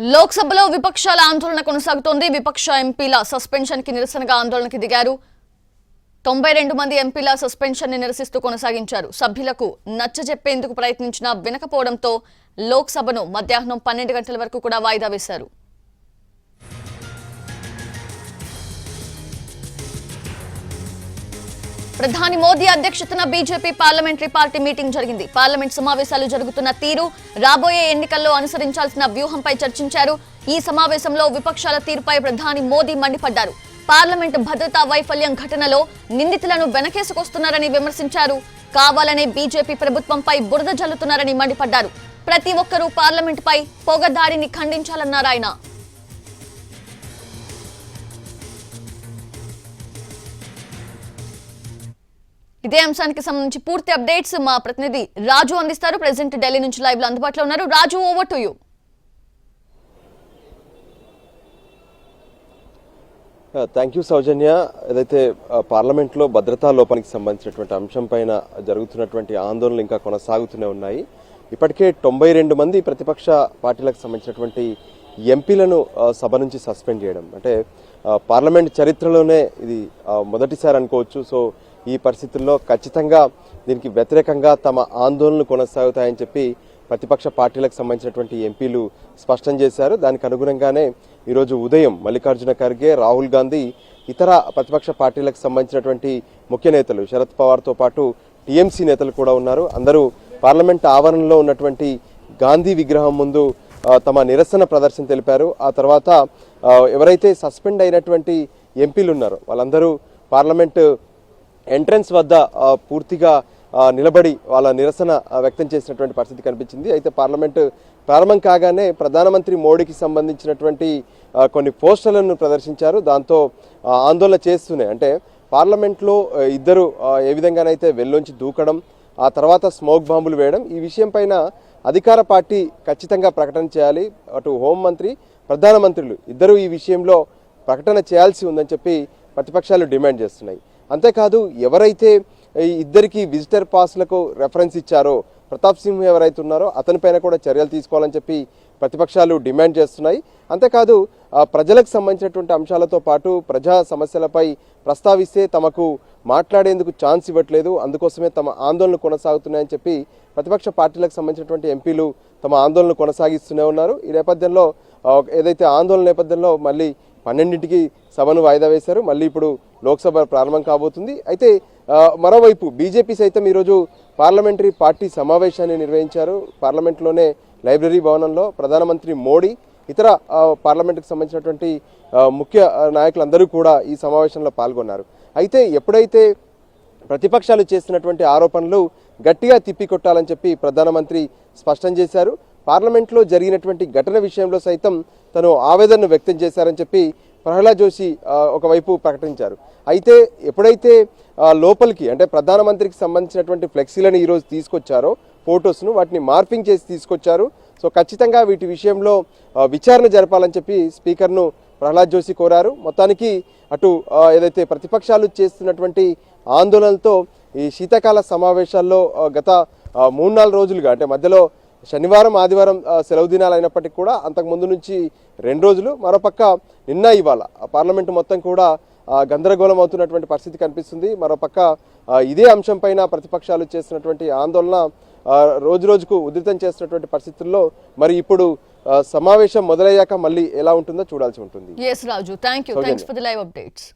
లోక్సభలో విపక్షాల ఆందోళన కొనసాగుతోంది. విపక్ష ఎంపీల సస్పెన్షన్కి నిరసనగా ఆందోళనకి దిగారు. తొంభై రెండు మంది ఎంపీల సస్పెన్షన్ని నిరసిస్తూ కొనసాగించారు. సభ్యులకు నచ్చజెప్పేందుకు ప్రయత్నించినా వినకపోవడంతో లోక్సభను మధ్యాహ్నం పన్నెండు గంటల వరకు కూడా వాయిదా వేశారు. ప్రధాని మోదీ అధ్యక్షతన బీజేపీ పార్లమెంటరీ పార్టీ మీటింగ్ జరిగింది. పార్లమెంట్ సమావేశాలు జరుగుతున్న తీరు రాబోయే ఎన్నికల్లో అనుసరించాల్సిన వ్యూహంపై చర్చించారు. ఈ సమావేశంలో విపక్షాల తీరుపై ప్రధాని మోదీ మండిపడ్డారు. పార్లమెంట్ భద్రతా వైఫల్యం ఘటనలో నిందితులను వెనకేసుకొస్తున్నారని విమర్శించారు. కావాలనే బీజేపీ ప్రభుత్వంపై బురద జల్లుతున్నారని మండిపడ్డారు. ప్రతి ఒక్కరూ పార్లమెంటుపై పొగదాడిని ఖండించాలన్నారు ఆయన. ఇదే అంశానికి సంబంధించి పూర్తి అప్డేట్స్ మా ప్రతినిధి రాజు అందిస్తారు. ప్రెసెంట్ ఢిల్లీ నుంచి లైవ్లో అందుబాటులో ఉన్నారు. Raju over to you thank you Soujanya ఏదైతే uh, పార్లమెంట్లో భద్రతా లోపానికి సంబంధించినటువంటి అంశం పైన జరుగుతున్నటువంటి ఆందోళనలు ఇంకా కొనసాగుతూనే ఉన్నాయి. ఇప్పటికే తొంభై రెండు మంది ప్రతిపక్ష పార్టీలకు సంబంధించినటువంటి ఎంపీలను uh, సభ నుంచి సస్పెండ్ చేయడం. అంటే uh, పార్లమెంట్ చరిత్రలోనే ఇది మొదటిసారి అనుకోవచ్చు. సో ఈ పరిస్థితుల్లో ఖచ్చితంగా దీనికి వ్యతిరేకంగా తమ ఆందోళనలు కొనసాగుతాయని చెప్పి ప్రతిపక్ష పార్టీలకు సంబంధించినటువంటి ఎంపీలు స్పష్టం చేశారు. దానికి అనుగుణంగానే ఈరోజు ఉదయం మల్లికార్జున ఖర్గే రాహుల్ గాంధీ ఇతర ప్రతిపక్ష పార్టీలకు సంబంధించినటువంటి ముఖ్య నేతలు శరద్ పవార్తో పాటు టీఎంసీ నేతలు కూడా ఉన్నారు. అందరూ పార్లమెంట్ ఆవరణలో ఉన్నటువంటి గాంధీ విగ్రహం ముందు తమ నిరసన ప్రదర్శన తెలిపారు. ఆ తర్వాత ఎవరైతే సస్పెండ్ అయినటువంటి ఎంపీలు ఉన్నారో వాళ్ళందరూ పార్లమెంటు ఎంట్రన్స్ వద్ద పూర్తిగా నిలబడి వాళ్ళ నిరసన వ్యక్తం చేసినటువంటి పరిస్థితి కనిపించింది. అయితే పార్లమెంటు ప్రారంభం కాగానే ప్రధానమంత్రి మోడీకి సంబంధించినటువంటి కొన్ని పోస్టర్లను ప్రదర్శించారు. దాంతో ఆందోళన చేస్తూనే అంటే పార్లమెంట్లో ఇద్దరు ఏ విధంగానైతే వెల్లోంచి దూకడం ఆ తర్వాత స్మోక్ బాంబులు వేయడం ఈ విషయం పైన అధికార పార్టీ ఖచ్చితంగా ప్రకటన చేయాలి. అటు హోంమంత్రి ప్రధానమంత్రులు ఇద్దరు ఈ విషయంలో ప్రకటన చేయాల్సి ఉందని చెప్పి ప్రతిపక్షాలు డిమాండ్ చేస్తున్నాయి. అంతేకాదు ఎవరైతే ఇద్దరికి విజిటర్ పాస్లకు రెఫరెన్స్ ఇచ్చారో ప్రతాప్ సింగ్ ఎవరైతే ఉన్నారో అతనిపైన కూడా చర్యలు తీసుకోవాలని చెప్పి ప్రతిపక్షాలు డిమాండ్ చేస్తున్నాయి. అంతేకాదు ప్రజలకు సంబంధించినటువంటి అంశాలతో పాటు ప్రజా సమస్యలపై ప్రస్తావిస్తే తమకు మాట్లాడేందుకు ఛాన్స్ ఇవ్వట్లేదు. అందుకోసమే తమ ఆందోళనలు కొనసాగుతున్నాయని చెప్పి ప్రతిపక్ష పార్టీలకు సంబంధించినటువంటి ఎంపీలు తమ ఆందోళనలు కొనసాగిస్తూనే ఉన్నారు. ఈ నేపథ్యంలో ఏదైతే ఆందోళన నేపథ్యంలో మళ్ళీ పన్నెండింటికి సభను వాయిదా వేశారు. మళ్ళీ ఇప్పుడు లోక్సభ ప్రారంభం కాబోతుంది. అయితే మరోవైపు బీజేపీ సైతం ఈరోజు పార్లమెంటరీ పార్టీ సమావేశాన్ని నిర్వహించారు. పార్లమెంట్లోనే లైబ్రరీ భవనంలో ప్రధానమంత్రి మోడీ ఇతర ఆ, పార్లమెంటుకు సంబంధించినటువంటి ముఖ్య నాయకులందరూ కూడా ఈ సమావేశంలో పాల్గొన్నారు. అయితే ఎప్పుడైతే ప్రతిపక్షాలు చేస్తున్నటువంటి ఆరోపణలు గట్టిగా తిప్పికొట్టాలని చెప్పి ప్రధానమంత్రి స్పష్టం చేశారు. పార్లమెంట్లో జరిగినటువంటి ఘటన విషయంలో సైతం తను ఆవేదనను వ్యక్తం చేశారని చెప్పి ప్రహ్లాద్ జోషి ఒకవైపు ప్రకటించారు. అయితే ఎప్పుడైతే లోపలికి అంటే ప్రధానమంత్రికి సంబంధించినటువంటి ఫ్లెక్సీలను ఈరోజు తీసుకొచ్చారో ఫొటోస్ను వాటిని మార్పింగ్ చేసి తీసుకొచ్చారు. సో ఖచ్చితంగా వీటి విషయంలో విచారణ జరపాలని చెప్పి స్పీకర్ను ప్రహ్లాద్ జోషి కోరారు. మొత్తానికి అటు ఏదైతే ప్రతిపక్షాలు చేస్తున్నటువంటి ఆందోళనలతో ఈ శీతాకాల సమావేశాల్లో గత మూడు నాలుగు రోజులుగా అంటే మధ్యలో శనివారం ఆదివారం సెలవు దినాలు అయినప్పటికీ కూడా అంతకు ముందు నుంచి రెండు రోజులు మరోపక్క నిన్న ఇవాళ పార్లమెంటు మొత్తం కూడా గందరగోళం అవుతున్నటువంటి పరిస్థితి కనిపిస్తుంది. మరోపక్క ఇదే అంశం పైన ప్రతిపక్షాలు చేస్తున్నటువంటి ఆందోళన రోజు రోజుకు ఉధృతం చేస్తున్నటువంటి పరిస్థితుల్లో మరి ఇప్పుడు సమావేశం మొదలయ్యాక మళ్ళీ ఎలా ఉంటుందో చూడాల్సి ఉంటుంది. Yes Raju thank you thanks for the live updates